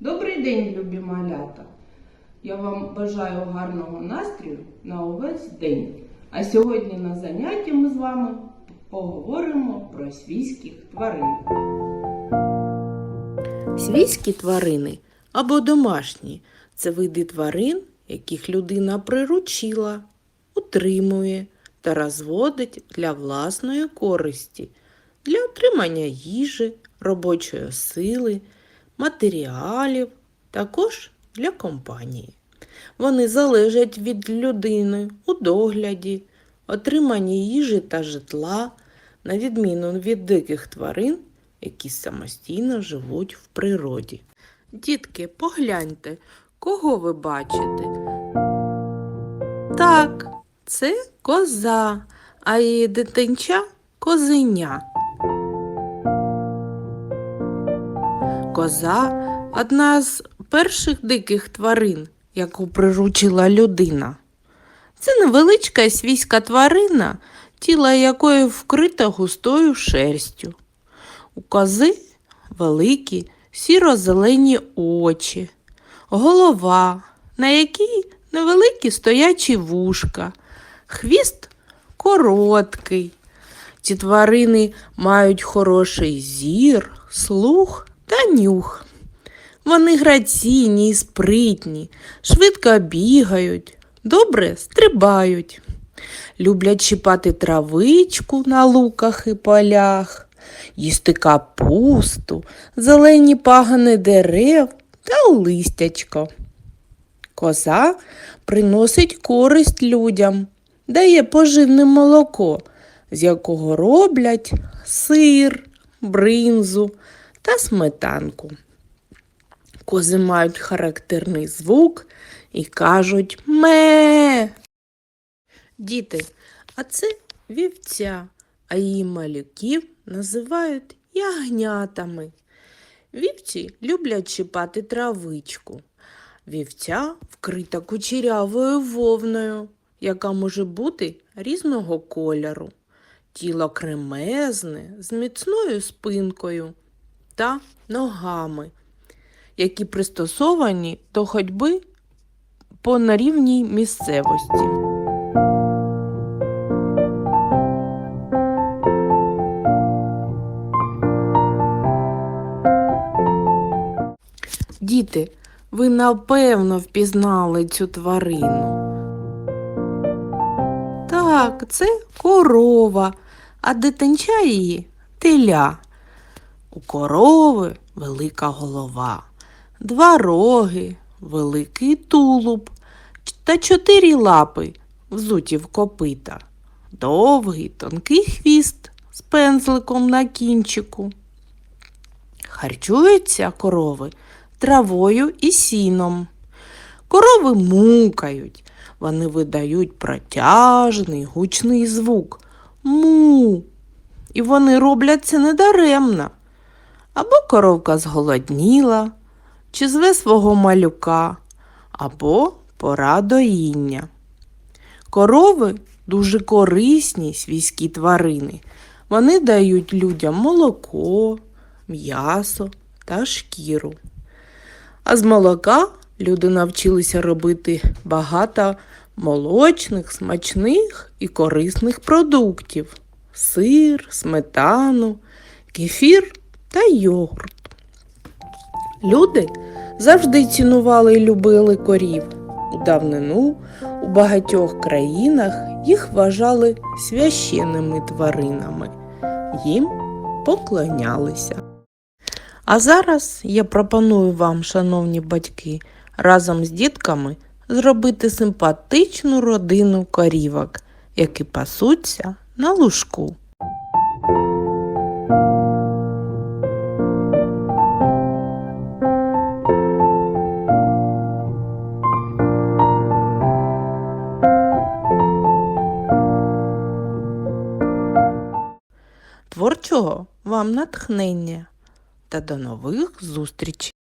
Добрий день, любі малята! Я вам бажаю гарного настрою на увесь день. А сьогодні на занятті ми з вами поговоримо про свійських тварин. Свійські тварини або домашні це види тварин, яких людина приручила, утримує та розводить для власної користі, для отримання їжі, робочої сили, матеріалів, також для компанії. Вони залежать від людини у догляді, отриманні їжі та житла, на відміну від диких тварин, які самостійно живуть в природі. Дітки, погляньте, кого ви бачите? Так, це коза, а її дитинча козеня. Коза одна з перших диких тварин, яку приручила людина. Це невеличка свійська тварина, тіло якої вкрите густою шерстю. У кози великі сіро-зелені очі, голова, на якій невеликі стоячі вушка, хвіст короткий. Ці тварини мають хороший зір, слух та нюх. Вони граційні і спритні, швидко бігають, добре стрибають. Люблять чіпати травичку на луках і полях, їсти капусту, зелені пагани дерев та листячко. Коза приносить користь людям, дає поживне молоко, з якого роблять сир, бринзу та сметанку. Кози мають характерний звук і кажуть ме. Діти, а це вівця, а її малюків називають ягнятами. Вівці люблять чіпати травичку. Вівця вкрита кучерявою вовною, яка може бути різного кольору. Тіло кремезне з міцною спинкою та ногами, які пристосовані до ходьби по нерівній місцевості. Діти, ви напевно впізнали цю тварину. Так, це корова, а дитинча її теля. У корови велика голова, два роги, великий тулуб та чотири лапи, взуті в копита, довгий тонкий хвіст з пензликом на кінчику. Харчуються корови травою і сіном. Корови мукають, вони видають протяжний гучний звук му. І вони роблять це недаремно. Або коровка зголодніла, чи зве свого малюка, або пора доїння. Корови дуже корисні свійські тварини. Вони дають людям молоко, м'ясо та шкіру. А з молока люди навчилися робити багато молочних, смачних і корисних продуктів: сир, сметану, кефір та йогурт. Люди завжди цінували і любили корів. У давнину у багатьох країнах їх вважали священними тваринами. Їм поклонялися. А зараз я пропоную вам, шановні батьки, разом з дітками зробити симпатичну родину корівок, які пасуться на лужку. Творчого вам натхнення та до нових зустрічей!